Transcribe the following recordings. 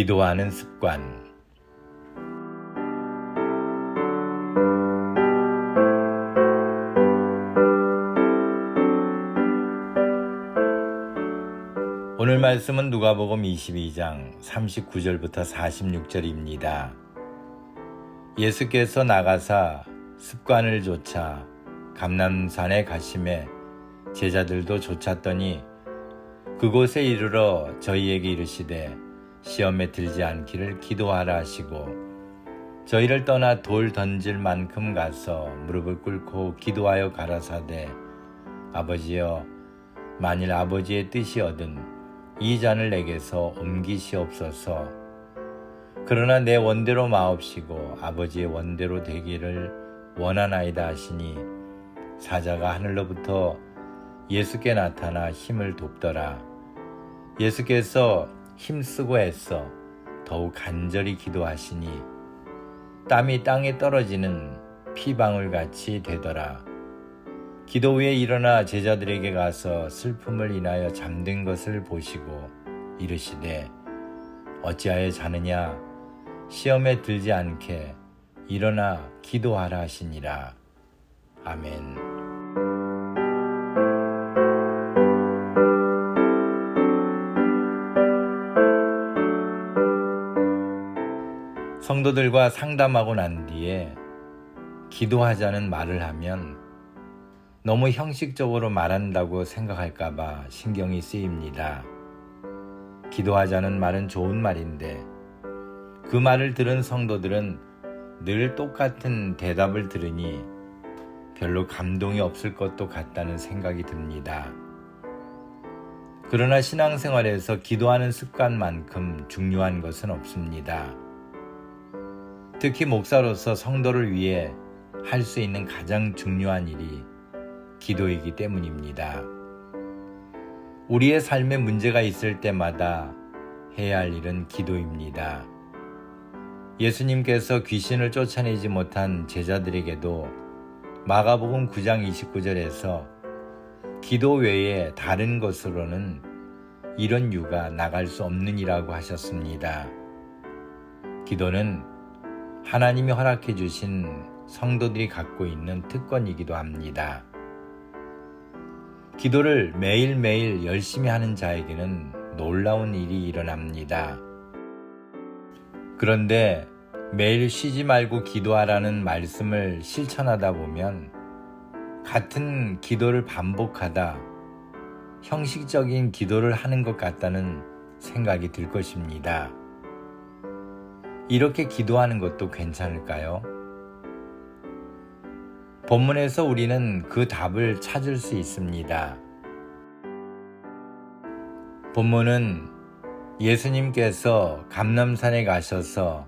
기도하는 습관. 오늘 말씀은 누가복음 22장 39절부터 46절입니다. 예수께서 나가사 습관을 좇아 감남산에 가심에 제자들도 좇았더니 그곳에 이르러 저희에게 이르시되 시험에 들지 않기를 기도하라 하시고 저희를 떠나 돌 던질 만큼 가서 무릎을 꿇고 기도하여 가라사대 아버지여 만일 아버지의 뜻이 얻은 이 잔을 내게서 옮기시옵소서. 그러나 내 원대로 마옵시고 아버지의 원대로 되기를 원하나이다 하시니 사자가 하늘로부터 예수께 나타나 힘을 돕더라. 예수께서 힘쓰고 애써 더욱 간절히 기도하시니 땀이 땅에 떨어지는 피방울 같이 되더라. 기도 후에 일어나 제자들에게 가서 슬픔을 인하여 잠든 것을 보시고 이르시되 어찌하여 자느냐 시험에 들지 않게 일어나 기도하라 하시니라. 아멘. 성도들과 상담하고 난 뒤에 기도하자는 말을 하면 너무 형식적으로 말한다고 생각할까봐 신경이 쓰입니다. 기도하자는 말은 좋은 말인데 그 말을 들은 성도들은 늘 똑같은 대답을 들으니 별로 감동이 없을 것도 같다는 생각이 듭니다. 그러나 신앙생활에서 기도하는 습관만큼 중요한 것은 없습니다. 특히 목사로서 성도를 위해 할 수 있는 가장 중요한 일이 기도이기 때문입니다. 우리의 삶에 문제가 있을 때마다 해야 할 일은 기도입니다. 예수님께서 귀신을 쫓아내지 못한 제자들에게도 마가복음 9장 29절에서 기도 외에 다른 것으로는 이런 유가 나갈 수 없느니라고 하셨습니다. 기도는 하나님이 허락해 주신 성도들이 갖고 있는 특권이기도 합니다. 기도를 매일매일 열심히 하는 자에게는 놀라운 일이 일어납니다. 그런데 매일 쉬지 말고 기도하라는 말씀을 실천하다 보면 같은 기도를 반복하다 형식적인 기도를 하는 것 같다는 생각이 들 것입니다. 이렇게 기도하는 것도 괜찮을까요? 본문에서 우리는 그 답을 찾을 수 있습니다. 본문은 예수님께서 감남산에 가셔서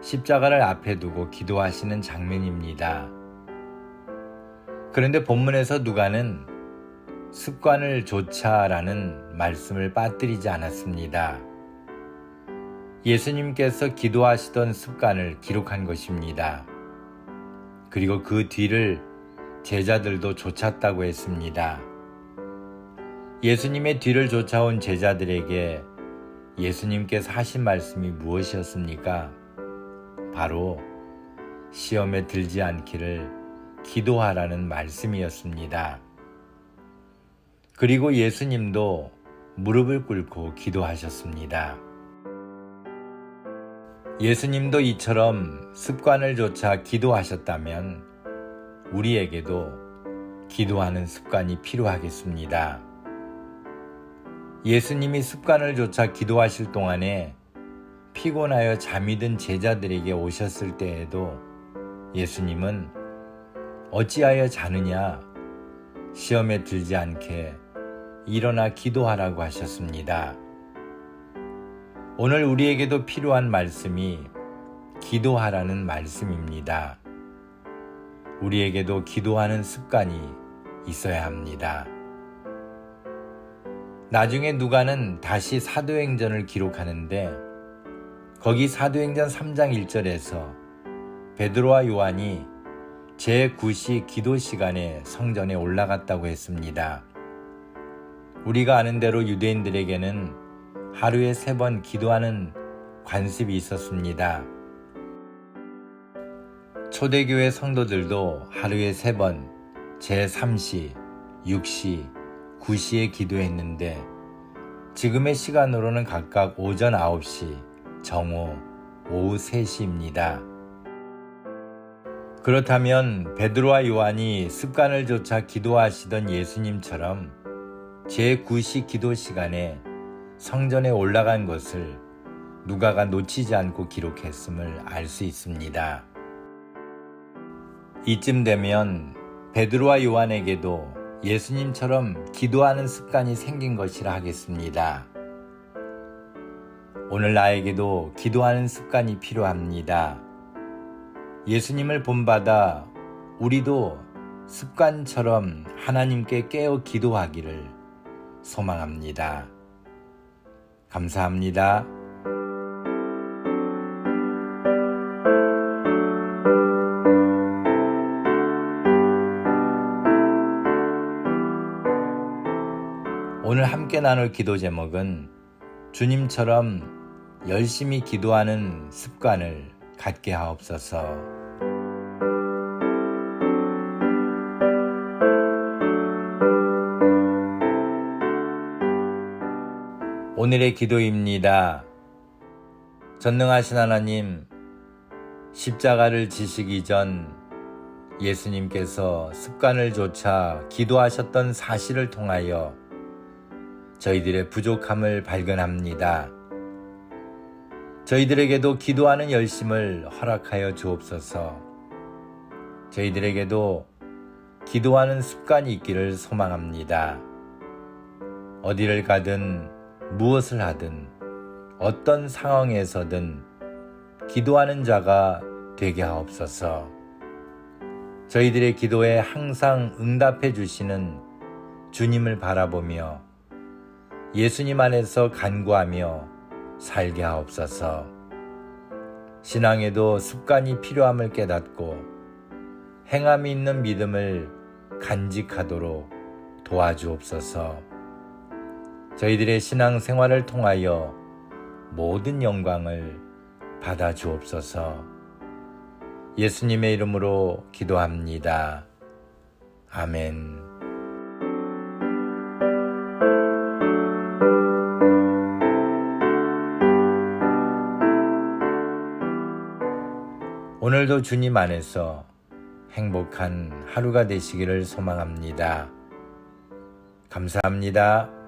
십자가를 앞에 두고 기도하시는 장면입니다. 그런데 본문에서 누가는 습관을 조차라는 말씀을 빠뜨리지 않았습니다. 예수님께서 기도하시던 습관을 기록한 것입니다. 그리고 그 뒤를 제자들도 쫓았다고 했습니다. 예수님의 뒤를 쫓아온 제자들에게 예수님께서 하신 말씀이 무엇이었습니까? 바로 시험에 들지 않기를 기도하라는 말씀이었습니다. 그리고 예수님도 무릎을 꿇고 기도하셨습니다. 예수님도 이처럼 습관을 조차 기도하셨다면 우리에게도 기도하는 습관이 필요하겠습니다. 예수님이 습관을 조차 기도하실 동안에 피곤하여 잠이 든 제자들에게 오셨을 때에도 예수님은 어찌하여 자느냐 시험에 들지 않게 일어나 기도하라고 하셨습니다. 오늘 우리에게도 필요한 말씀이 기도하라는 말씀입니다. 우리에게도 기도하는 습관이 있어야 합니다. 나중에 누가는 다시 사도행전을 기록하는데 거기 사도행전 3장 1절에서 베드로와 요한이 제9시 기도 시간에 성전에 올라갔다고 했습니다. 우리가 아는 대로 유대인들에게는 하루에 세 번 기도하는 관습이 있었습니다. 초대교회 성도들도 하루에 세 번 제3시, 6시, 9시에 기도했는데 지금의 시간으로는 각각 오전 9시, 정오, 오후 3시입니다. 그렇다면 베드로와 요한이 습관을 조차 기도하시던 예수님처럼 제9시 기도 시간에 성전에 올라간 것을 누가가 놓치지 않고 기록했음을 알 수 있습니다. 이쯤 되면 베드로와 요한에게도 예수님처럼 기도하는 습관이 생긴 것이라 하겠습니다. 오늘 나에게도 기도하는 습관이 필요합니다. 예수님을 본받아 우리도 습관처럼 하나님께 깨어 기도하기를 소망합니다. 감사합니다. 오늘 함께 나눌 기도 제목은 주님처럼 열심히 기도하는 습관을 갖게 하옵소서. 오늘의 기도입니다. 전능하신 하나님, 십자가를 지시기 전 예수님께서 습관을 조차 기도하셨던 사실을 통하여 저희들의 부족함을 발견합니다. 저희들에게도 기도하는 열심을 허락하여 주옵소서. 저희들에게도 기도하는 습관이 있기를 소망합니다. 어디를 가든 무엇을 하든 어떤 상황에서든 기도하는 자가 되게 하옵소서. 저희들의 기도에 항상 응답해 주시는 주님을 바라보며 예수님 안에서 간구하며 살게 하옵소서. 신앙에도 습관이 필요함을 깨닫고 행함이 있는 믿음을 간직하도록 도와주옵소서. 저희들의 신앙 생활을 통하여 모든 영광을 받아 주옵소서. 예수님의 이름으로 기도합니다. 아멘. 오늘도 주님 안에서 행복한 하루가 되시기를 소망합니다. 감사합니다.